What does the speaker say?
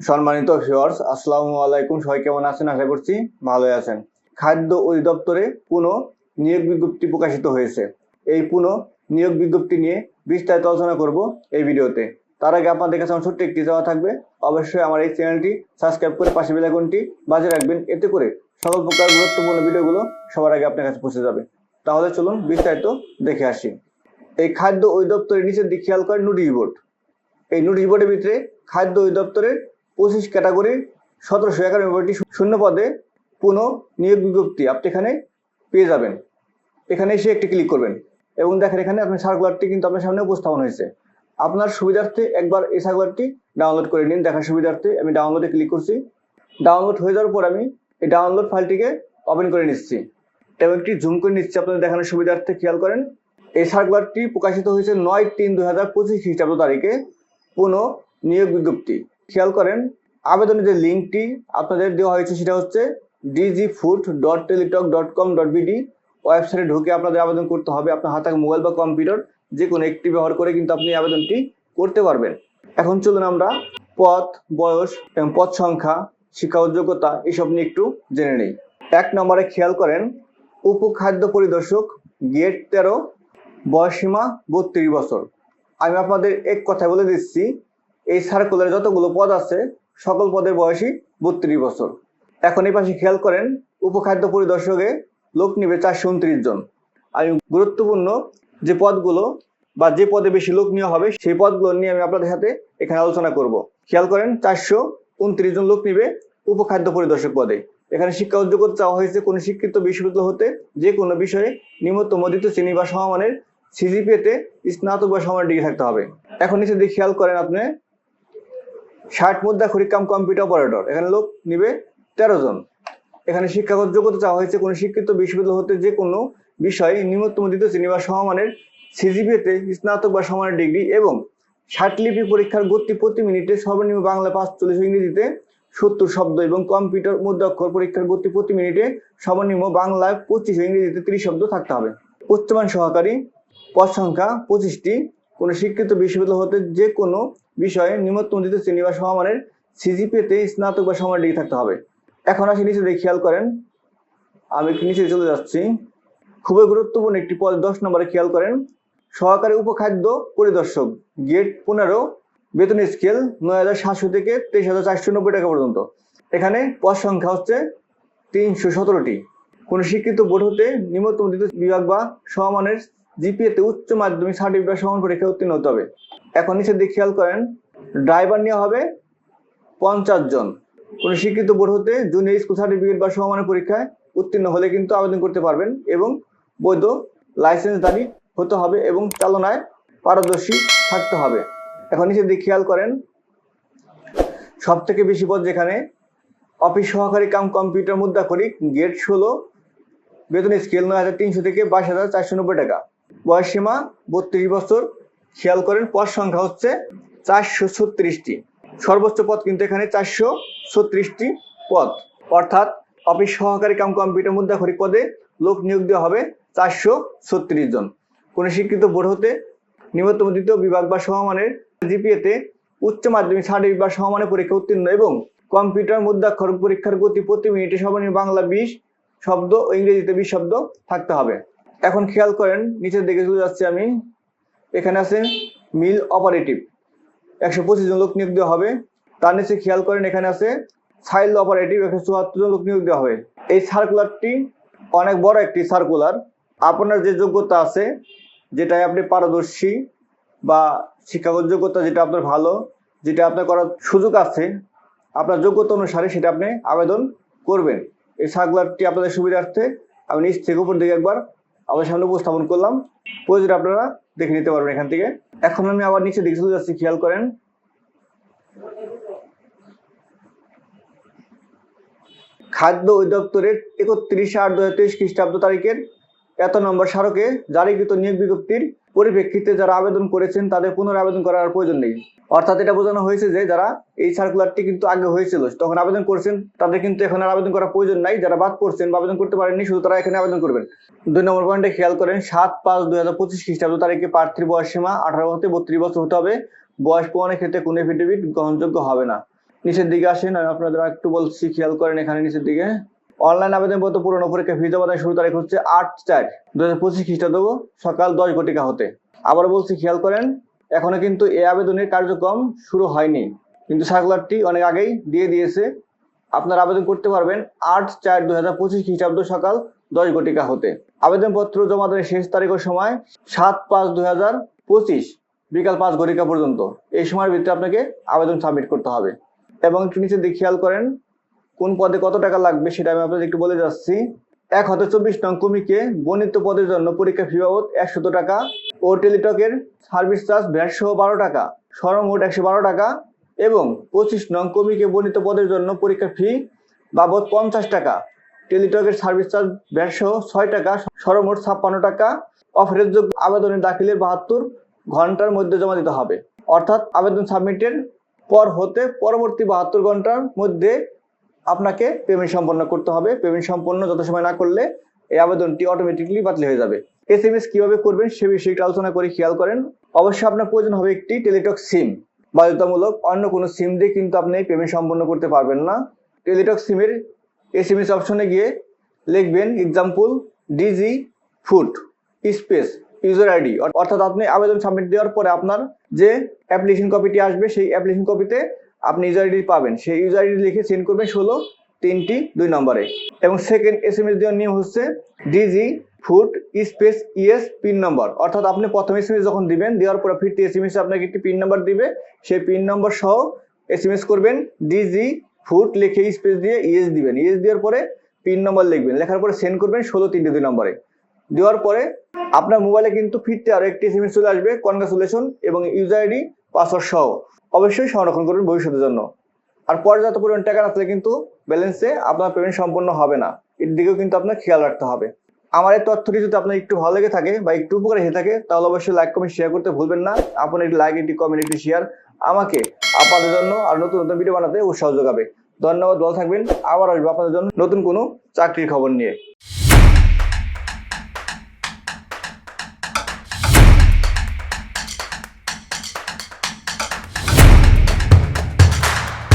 সম্মানিত ভিউয়ার্স আসসালামু আলাইকুম। সবাই কেমন আছেন? আশা করছি ভালোই আছেন। খাদ্য অধিদপ্তরে পুনঃ নিয়োগ বিজ্ঞপ্তি প্রকাশিত হয়েছে। এই পুনঃ নিয়োগ বিজ্ঞপ্তি নিয়ে বিস্তারিত আলোচনা করব এই ভিডিওতে। তার আগে আপনাদের কাছে আমার ছোট্ট একটি চাওয়া থাকবে। অবশ্যই আমার এই চ্যানেলটি সাবস্ক্রাইব করে পাশে বেলাইকনটি বাজে রাখবেন। এতে করে সকল প্রকার গুরুত্বপূর্ণ ভিডিওগুলো সবার আগে আপনার কাছে পৌঁছে যাবে। তাহলে চলুন বিস্তারিত দেখে আসি। এই খাদ্য অধিদপ্তরের নিচের দিকে খেয়াল করেন নোটিশ বোর্ড। এই নোটিশ বোর্ডের ভিতরে খাদ্য অধিদপ্তরের পঁচিশ ক্যাটাগরি সতেরোশো একানব্বইটি শূন্য পদে পুনঃ নিয়োগ বিজ্ঞপ্তি আপনি এখানে পেয়ে যাবেন। এখানে এসে একটি ক্লিক করবেন এবং দেখেন এখানে আপনার সার্কুলারটি কিন্তু আপনার সামনে উপস্থাপন হয়েছে। আপনার সুবিধার্থে একবার এই সার্কুলারটি ডাউনলোড করে নিন, দেখার সুবিধার্থে আমি ডাউনলোডে ক্লিক করছি। ডাউনলোড হয়ে যাওয়ার পর আমি এই ডাউনলোড ফাইলটিকে ওপেন করে নিচ্ছি। এবং একটি জুম করে নিচ্ছি, আপনাদের দেখানোর সুবিধার্থে খেয়াল করেন, এই সার্কুলারটি প্রকাশিত হয়েছে নয় তিন দুই হাজার পঁচিশ খ্রিস্টাব্দ তারিখে পুনঃ নিয়োগ বিজ্ঞপ্তি। খেয়াল করেন, আবেদনের যে লিঙ্কটি আপনাদের দেওয়া হয়েছে সেটা হচ্ছে digi food dot Teletalk dot com dot BD ওয়েবসাইটে ঢুকে আপনাদের আবেদন করতে হবে। আপনার হাতে মোবাইল বা কম্পিউটার যে কোনো একটি ব্যবহার করে কিন্তু আপনি আবেদনটি করতে পারবেন। এখন চলুন আমরা পথ, বয়স এবং পদ সংখ্যা, শিক্ষা যোগ্যতা এসব নিয়ে একটু জেনে নেই। এক নম্বরে খেয়াল করেন, উপখাদ্য পরিদর্শক, গেট তেরো বয়সীমা বত্রিশ বছর। আমি আপনাদের এক কথা বলে দিচ্ছি এই সার্কুলারে যতগুলো পদ আছে, সকল পদের বয়সই বত্রিশ বছর। এখন এই পাশে খেয়াল করেন, উপখাদ্য পরিদর্শকে লোক নিবে চারশো উনত্রিশ জন। আমি গুরুত্বপূর্ণ যে পদগুলো বা যে পদে বেশি লোক নেওয়া হবে, সেই পদগুলো নিয়ে আমি আপনাদের সাথে এখানে আলোচনা করব। খেয়াল করেন, চারশো উনত্রিশ জন লোক নিবে উপখাদ্য পরিদর্শক পদে। এখানে শিক্ষা যোগ্যতা চাওয়া হয়েছে কোনো শিক্ষিত বিশ্ববিদ্যালয় হতে যে কোনো বিষয়ে নিম্নতম দ্বিতীয় শ্রেণি বা সমমানের সিজিপিএতে স্নাতক বা সমান ডিগ্রি থাকতে হবে। এখন নিচে দিয়ে খেয়াল করেন আপনি ষাট মুদ্রা খরিকাম কম্পিউটার অপারেটর এখানে লোক নিবে তেরো জন। এখানে শিক্ষাগত যোগ্যতা চাওয়া হয়েছে কোনো শিক্ষিত বিশ্ববিদ্যালয় হতে যে কোনো বিষয়ে নিম্নতম দ্বিতীয় শ্রেণি বা সমমানের সিজিপিএতে স্নাতক বা সমানের ডিগ্রি এবং ষাটলিপি পরীক্ষার গতি প্রতি মিনিটে সর্বনিম্ন বাংলা পাঁচচল্লিশ ইংরেজিতে সত্তর শব্দ এবং কম্পিউটার মুদ্রাক্ষর পরীক্ষার গতি প্রতি মিনিটে সর্বনিম্ন বাংলায় পঁচিশ ইংরেজিতে ত্রিশ শব্দ থাকতে হবে। উচ্চমান সহকারী পদ সংখ্যা পঁচিশটি। কোনো শিক্ষিত বিশ্ববিদ্যালয় হতে যে কোনো বিষয়ে নিম্নতম দ্বিতীয় শ্রেণি বা সমমানের সিজিপিএতে স্নাতক বা সমান ডিগ্রি থাকতে হবে। এখন আসি নিচে খেয়াল করেন। আমি নিচে চলে যাচ্ছি। খুবই গুরুত্বপূর্ণ একটি পদ দশ নম্বরে খেয়াল করেন। সহকারী উপখাদ্য পরিদর্শক গেট পনেরো, বেতন স্কেল নয় হাজার সাতশো থেকে তেইশ হাজার চারশো নব্বই টাকা পর্যন্ত। এখানে পদ সংখ্যা হচ্ছে তিনশো সতেরোটি। কোনো শিক্ষিত বোর্ড হতে নিম্নতম দ্বিতীয় বিভাগ বা সমমানের জিপিএতে উচ্চ মাধ্যমিক সার্টিফিকেট সমান পরীক্ষা উত্তীর্ণ হতে হবে। এখন নিচে দিয়ে খেয়াল করেন ড্রাইভার নেওয়া হবে পঞ্চাশ জন। কোনো শিক্ষিত বোর্ড হতে জুনিয়র স্কুল সার্টিফিকেট বা সমমানের পরীক্ষায় উত্তীর্ণ হলে কিন্তু আবেদন করতে পারবেন এবং বৈধ লাইসেন্স লাইসেন্সধারী হতে হবে এবং চালনায় পারদর্শী থাকতে হবে। এখন নিচে দিয়ে খেয়াল করেন সব থেকে বেশি পদ যেখানে অফিস সহকারী কাম কম্পিউটার মুদ্রা করি গেট ষোলো, বেতন স্কেল নয় হাজার তিনশো থেকে বাইশ হাজার চারশো নব্বই টাকা। বয়স সীমা বত্রিশ বছর। খেয়াল করেন, পদ সংখ্যা হচ্ছে চারশো ছত্রিশটি। সর্বোচ্চ পদ কিন্তু এখানে চারশো ছত্রিশটি পদ। অর্থাৎ অফিস সহকারী কাম কম্পিউটার মুদ্রা খরিক পদে লোক নিয়োগ দেওয়া হবে চারশো ছত্রিশ জন। কোনো শিক্ষিত বোর্ড হতে নিম্নতম বিভাগ বা সমমানের জিপিএতে উচ্চ মাধ্যমিক, সার্টিফিকেট বা সমমানের পরীক্ষা উত্তীর্ণ এবং কম্পিউটার মুদ্রাক্ষর পরীক্ষার গতি প্রতি মিনিটে সর্বনিম্ন বাংলা বিশ শব্দ ও ইংরেজিতে বিশ শব্দ থাকতে হবে। এখন খেয়াল করেন, নিচের দিকে চলে যাচ্ছি আমি। এখানে আছে মিল অপারেটিভ। একশো পঁচিশ জন লোক নিয়োগ দেওয়া হবে। তার নিচে খেয়াল করেন, এখানে আছে সাইল অপারেটিভ, একশো চুয়াত্তর জন লোক নিয়োগ দেওয়া হবে। এই সার্কুলারটি অনেক বড় একটি সার্কুলার আপনার যে যোগ্যতা আছে যেটাই আপনি পারদর্শী বা শিক্ষাগত যোগ্যতা যেটা আপনার ভালো, যেটা আপনার করার সুযোগ আছে, আপনার যোগ্যতা অনুসারে সেটা আপনি আবেদন করবেন। এই সার্কুলারটি আপনাদের সুবিধার্থে আমি নিচ থেকে উপর দিকে একবার আপনাদের সামনে উপস্থাপন করলাম। প্রয়োজন আপনারা দেখে নিতে পারবেন এখান থেকে। এখন আমি আবার নিচে দিকে চলে যাচ্ছি, খেয়াল করেন। খাদ্য অধিদপ্তরের একত্রিশ আট দু হাজার তেইশ খ্রিস্টাব্দ তারিখের এত নম্বর স্মারকে জারিকৃত নিয়োগ বিজ্ঞপ্তির পরিপ্রেক্ষিতে যারা আবেদন করেছেন, তাদের পুনরাবেদন করার প্রয়োজন নেই। অর্থাৎ এটা বোঝানো হয়েছে যে যারা এই সার্কুলারটি কিন্তু আগে হয়েছিল, তখন আবেদন করেছেন, তাদের কিন্তু এখন আর আবেদন করার প্রয়োজন নাই। যারা বাদ পড়ছেন বা আবেদন করতে পারেননি, শুধু তারা এখানে আবেদন করবেন। দুই নম্বর পয়েন্টে খেয়াল করেন, সাত পাঁচ দুই হাজার পঁচিশ খ্রিস্টাব্দ তারিখে প্রার্থীর বয়স সীমা আঠারো হতে বত্রিশ বছর হতে হবে। বয়স প্রমাণের ক্ষেত্রে কোনো এফিডেভিট গ্রহণযোগ্য হবে না। নিচের দিকে আসেন, আমি আপনাদের একটু বলছি, খেয়াল করেন এখানে নিচের দিকে। অনলাইন আবেদন পত্র পুরনো পরীক্ষা ফি জমা শুরু তারিখ হচ্ছে আট চার দু হাজার পঁচিশ খ্রিস্টাব্দ সকাল দশ ঘটিকা হতে। আবার বলছি, খেয়াল করেন, এখনও কিন্তু এই আবেদনের কার্যক্রম শুরু হয়নি। কিন্তু সার্কুলারটি অনেক আগেই দিয়ে দিয়েছে। আপনার আবেদন করতে পারবেন আট চার দু হাজার পঁচিশ খ্রিস্টাব্দ সকাল দশ ঘটিকা হতে। আবেদনপত্র জমা দেওয়ার শেষ তারিখের সময় সাত পাঁচ দু হাজার পঁচিশ বিকাল পাঁচ ঘটিকা পর্যন্ত। এই সময়ের ভিতরে আপনাকে আবেদন সাবমিট করতে হবে। এবং একটু নিচে খেয়াল করেন কোন পদে কত টাকা লাগবে সেটা আমি আপনাদের একটু বলে যাচ্ছি। এক হতে চব্বিশ নং কমিকে বর্ণিত পদের জন্য পরীক্ষা ফি বাবদ একশত টাকা ও টেলিটকের সার্ভিস চার্জ সহ বারো টাকা সর্বমোট একশো বারো টাকা এবং পঁচিশ নং কমিকে বর্ণিত পদের জন্য পরীক্ষা ফি বাবদ পঞ্চাশ টাকা, টেলিটকের সার্ভিস চার্জ সহ ছয় টাকা সর্বমোট ছাপ্পান্ন টাকা অফেরতযোগ্য আবেদনের দাখিলের বাহাত্তর ঘণ্টার মধ্যে জমা দিতে হবে। অর্থাৎ আবেদন সাবমিটের পর হতে পরবর্তী বাহাত্তর ঘণ্টার মধ্যে আপনাকে পেমেন্ট সম্পন্ন করতে হবে। পেমেন্ট সম্পন্ন যত সময় না করলে এই আবেদনটি অটোমেটিকলি বাতিল হয়ে যাবে। এস এম এস কীভাবে করবেন সে বিষয়ে একটু আলোচনা করে খেয়াল করেন। অবশ্যই আপনার প্রয়োজন হবে একটি টেলিটক সিম বাধ্যতামূলক অন্য কোনো সিম দিয়ে কিন্তু আপনি পেমেন্ট সম্পন্ন করতে পারবেন না। টেলিটক সিমের এস এম এস অপশনে গিয়ে লিখবেন example digi food space user ID অর্থাৎ আপনি আবেদন সাবমিট দেওয়ার পরে আপনার যে অ্যাপ্লিকেশন কপিটি আসবে, সেই অ্যাপ্লিকেশন কপিতে আপনি ইউজার আইডি পাবেন। সেই ইউজার আইডি লিখে সেন্ড করবেন ষোলো, তিনটি, দুই নম্বরে। এবং সেকেন্ড এস এম এস দেওয়ার নিয়ম হচ্ছে digi food space ES pin number অর্থাৎ আপনি প্রথম এস এম এস যখন দিবেন, দেওয়ার পরে ফিরতি এস এম এস আপনাকে একটি পিন নাম্বার দিবে। সেই পিন নম্বর সহ এস এম এস করবেন ডিজি ফুট লিখে স্পেস দিয়ে ইএস দিবেন। ইএস দেওয়ার পরে পিন নম্বর লিখবেন। লেখার পরে সেন্ড করবেন ষোলো, তিনটি, দুই নম্বরে। দেওয়ার পরে আপনার মোবাইলে কিন্তু ফিরতে আরও একটি এস এম এস চলে আসবে কনগ্রাচুলেশন এবং ইউজার আইডি পাসওয়ার্ড সহ অবশ্যই সংরক্ষণ করবেন ভবিষ্যতের জন্য। আর পর্যাপ্ত পরিমাণ টাকা থাকলে কিন্তু ব্যালেন্সে আপনার পেমেন্ট সম্পন্ন হবে না। এর দিকেও কিন্তু আপনার খেয়াল রাখতে হবে। আমার এই তথ্যটি যদি আপনার একটু ভালো লেগে থাকে বা একটু উপকার হয়ে থাকে, তাহলে অবশ্যই লাইক কমেন্ট শেয়ার করতে ভুলবেন না। আপনার একটি লাইক একটি কমেন্ট একটি শেয়ার আমাকে আপনাদের জন্য আর নতুন নতুন ভিডিও বানাতে উৎসাহ যোগাবে। ধন্যবাদ, ভালো থাকবেন। আবার আসব আপনাদের জন্য নতুন কোনো চাকরির খবর নিয়ে।